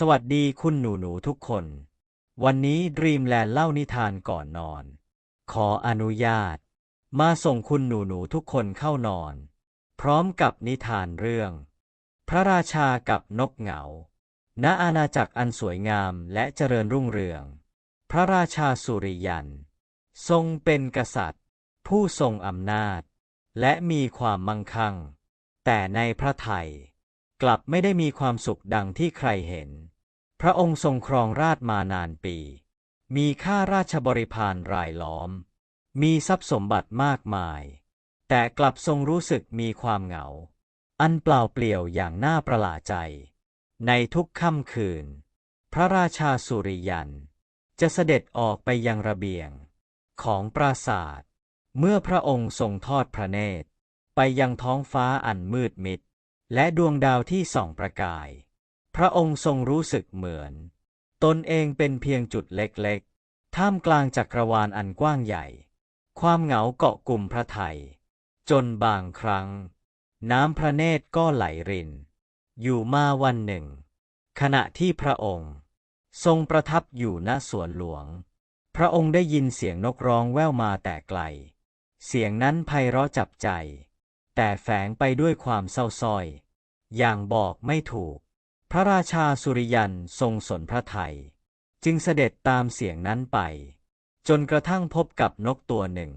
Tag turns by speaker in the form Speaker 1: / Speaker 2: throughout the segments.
Speaker 1: สวัสดีคุณหนูหนูทุกคน วันนี้ดรีมแลนด์เล่านิทานก่อนนอน ขออนุญาต มาส่งคุณหนูหนูทุกคนเข้านอน พร้อมกับนิทานเรื่อง พระราชากับนกเหงา ณ อาณาจักรอันสวยงามและเจริญรุ่งเรือง พระราชาสุริยัน ทรงเป็นกษัตริย์ ผู้ทรงอำนาจ และมีความมั่งคั่ง แต่ในพระไทย กลับไม่ได้มีความสุขดังที่ใครเห็น พระองค์ทรงครองราชมานานปี มีข้าราชบริพารรายล้อม มีทรัพย์สมบัติมากมาย แต่กลับทรงรู้สึกมีความเหงา อันเปล่าเปลี่ยวอย่างน่าประหลาดใจ ในทุกค่ำคืน พระราชาสุริยัน จะเสด็จออกไปยังระเบียง ของปราสาท เมื่อพระองค์ทรงทอดพระเนตร ไปยังท้องฟ้าอันมืดมิด และดวงดาวที่ส่องประกาย พระองค์ทรงรู้สึกเหมือน ตนเองเป็นเพียงจุดเล็กๆ ท่ามกลางจักรวาลอันกว้างใหญ่ ความเหงาเกาะกลุ่มพระไทย จนบางครั้ง น้ำพระเนตรก็ไหลริน อยู่มาวันหนึ่ง ขณะที่พระองค์ ทรงประทับอยู่ณสวนหลวง พระองค์ได้ยินเสียงนกร้องแว่วมาแต่ไกล เสียงนั้นไพเราะจับใจ แต่แฝงไปด้วยความเศร้าส้อย อย่างบอกไม่ถูก พระราชาสุริยันทรงสนพระไทย จึงเสด็จตามเสียงนั้นไป จนกระทั่งพบกับนกตัวหนึ่ง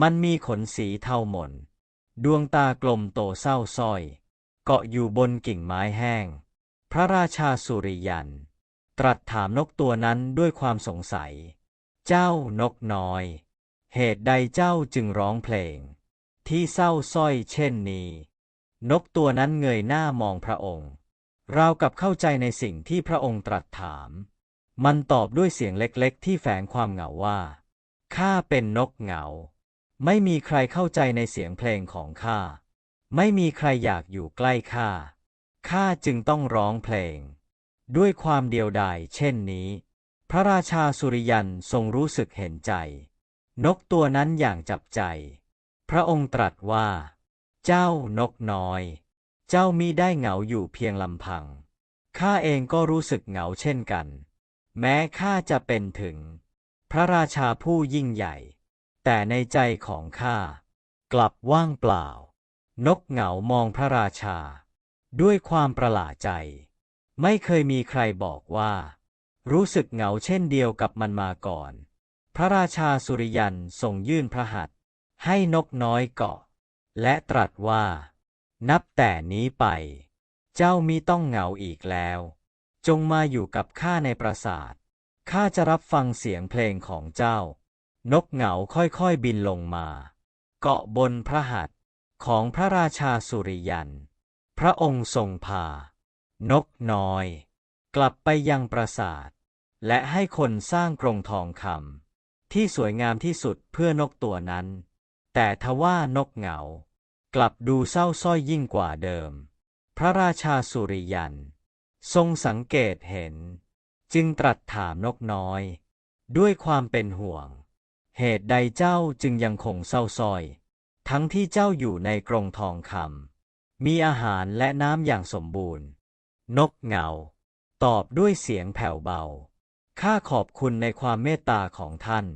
Speaker 1: มันมีขนสีเทาหม่น ดวงตากลมโตเศร้าส้อย เกาะอยู่บนกิ่งไม้แห้ง พระราชาสุริยัน ตรัสถามนกตัวนั้นด้วยความสงสัย เจ้านกน้อย เหตุใดเจ้าจึงร้องเพลง ที่เศร้าส้อยเช่นนี้ นกตัวนั้นเงยหน้ามองพระองค์ราวกับเข้าใจในสิ่งที่พระองค์ตรัสถาม มันตอบด้วยเสียงเล็กๆ ที่แฝงความเหงาว่า ข้าเป็นนกเหงา ไม่มีใครเข้าใจในเสียงเพลงของข้า ไม่มีใครอยากอยู่ใกล้ข้า ข้าจึงต้องร้องเพลง ด้วยความเดียวดายเช่นนี้ พระราชาสุริยันทรงรู้สึกเห็นใจ นกตัวนั้นอย่างจับใจ พระองค์ตรัสว่า เจ้านกน้อย เจ้ามิได้เหงาอยู่เพียงลำพัง ข้าเองก็รู้สึกเหงาเช่นกัน แม้ข้าจะเป็นถึง พระราชาผู้ยิ่งใหญ่ แต่ในใจของข้ากลับว่างเปล่า นกเหงามองพระราชา ด้วยความประหลาดใจ ไม่เคยมีใครบอกว่า รู้สึกเหงาเช่นเดียวกับมันมาก่อน พระราชาสุริยันทรงยื่นพระหัตถ์ ให้นกน้อยเกาะ และตรัสว่า นับแต่นี้ไป เจ้ามิต้องเหงาอีกแล้ว จงมาอยู่กับข้าในปราสาทข้าจะรับฟังเสียงเพลงของเจ้า นกเหงาค่อยๆบินลงมา เกาะบนพระหัตถ์ของพระราชาสุริยัน พระองค์ทรงพา นกน้อย กลับไปยังปราสาท และให้คนสร้างกรงทองคำที่สวยงามที่สุดเพื่อนกตัวนั้น แต่ทว่านกเหงา กลับดูเศร้าส้อยยิ่งกว่าเดิม พระราชาสุริยัน ทรงสังเกตเห็น จึงตรัสถามนกน้อย ด้วยความเป็นห่วง เหตุใดเจ้าจึงยังคงเศร้าส้อย ทั้งที่เจ้าอยู่ในกรงทองคำมีอาหารและน้ำอย่างสมบูรณ์ นกเหงา ตอบด้วยเสียงแผ่วเบาข้าขอบคุณในความเมตตาของท่าน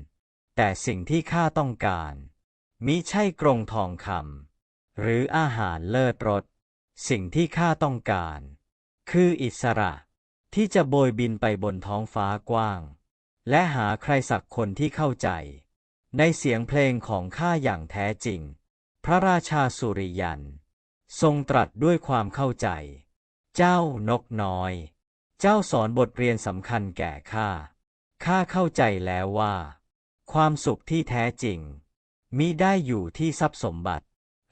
Speaker 1: แต่สิ่งที่ข้าต้องการ มิใช่กรงทองคำหรืออาหารเลิศรสสิ่งที่ข้าต้องการ คืออิสระที่จะโบยบินไปบนท้องฟ้ากว้าง และหาใครสักคนที่เข้าใจ ในเสียงเพลงของข้าอย่างแท้จริง พระราชาสุริยัน ทรงตรัสด้วยความเข้าใจ เจ้านกน้อย เจ้าสอนบทเรียนสำคัญแก่ข้าข้าเข้าใจแล้วว่า ความสุขที่แท้จริง มิได้อยู่ที่ทรัพย์สมบัติ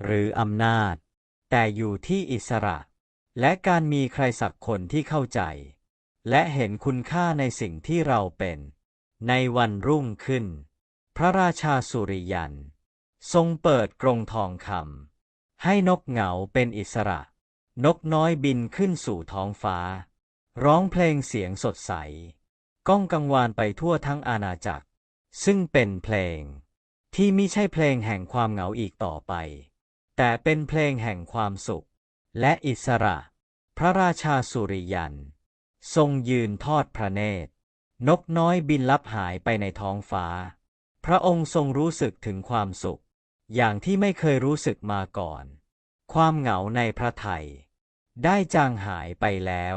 Speaker 1: หรืออำนาจ แต่อยู่ที่อิสระ และการมีใครสักคนที่เข้าใจ และเห็นคุณค่าในสิ่งที่เราเป็น ในวันรุ่งขึ้น พระราชาสุริยัน ทรงเปิดกรงทองคำให้นกเหงาเป็นอิสระ นกน้อยบินขึ้นสู่ท้องฟ้า ร้องเพลงเสียงสดใส ก้องกังวานไปทั่วทั้งอาณาจักร ซึ่งเป็นเพลง ที่มิใช่เพลงแห่งความเหงาอีกต่อไป แต่เป็นเพลงแห่งความสุข และอิสระ พระราชาสุริยัน ทรงยืนทอดพระเนตร นกน้อยบินลับหายไปในท้องฟ้า พระองค์ทรงรู้สึกถึงความสุข อย่างที่ไม่เคยรู้สึกมาก่อน ความเหงาในพระไทย ได้จางหายไปแล้ว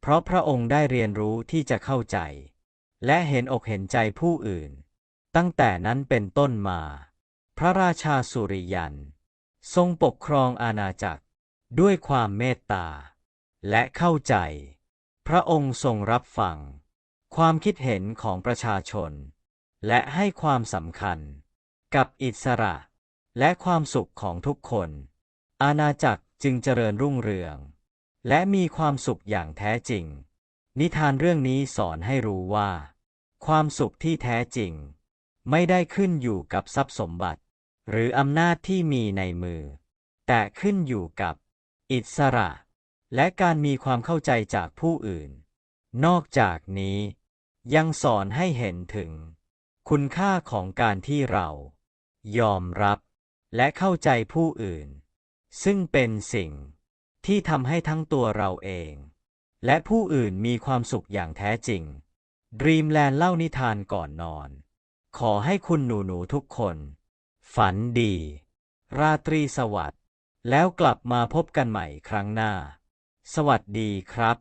Speaker 1: เพราะพระองค์ได้เรียนรู้ที่จะเข้าใจ และเห็นอกเห็นใจผู้อื่น ตั้งแต่นั้นเป็นต้นมา พระราชาสุริยัน ทรงปกครองอาณาจักรด้วยความเมตตา และเข้าใจ พระองค์ทรงรับฟัง ความคิดเห็นของประชาชน และให้ความสำคัญ กับอิสระ และความสุขของทุกคน อาณาจักรจึงเจริญรุ่งเรือง และมีความสุขอย่างแท้จริง นิทานเรื่องนี้สอนให้รู้ว่า ความสุขที่แท้จริง ไม่ได้ขึ้นอยู่กับทรัพย์สมบัติ หรืออำนาจที่มีในมือ แต่ขึ้นอยู่กับ อิสระ และการมีความเข้าใจจากผู้อื่น นอกจากนี้ ยังสอนให้เห็นถึง คุณค่าของการที่เรา ยอมรับและเข้าใจผู้อื่น ซึ่งเป็นสิ่งที่ทำให้ทั้งตัวเราเอง และผู้อื่นมีความสุขอย่างแท้จริง Dreamland เล่านิทานก่อนนอน ขอให้คุณหนูหนูทุกคน ฝันดี ราตรีสวัสดิ์ แล้วกลับมาพบกันใหม่ครั้งหน้า สวัสดีครับ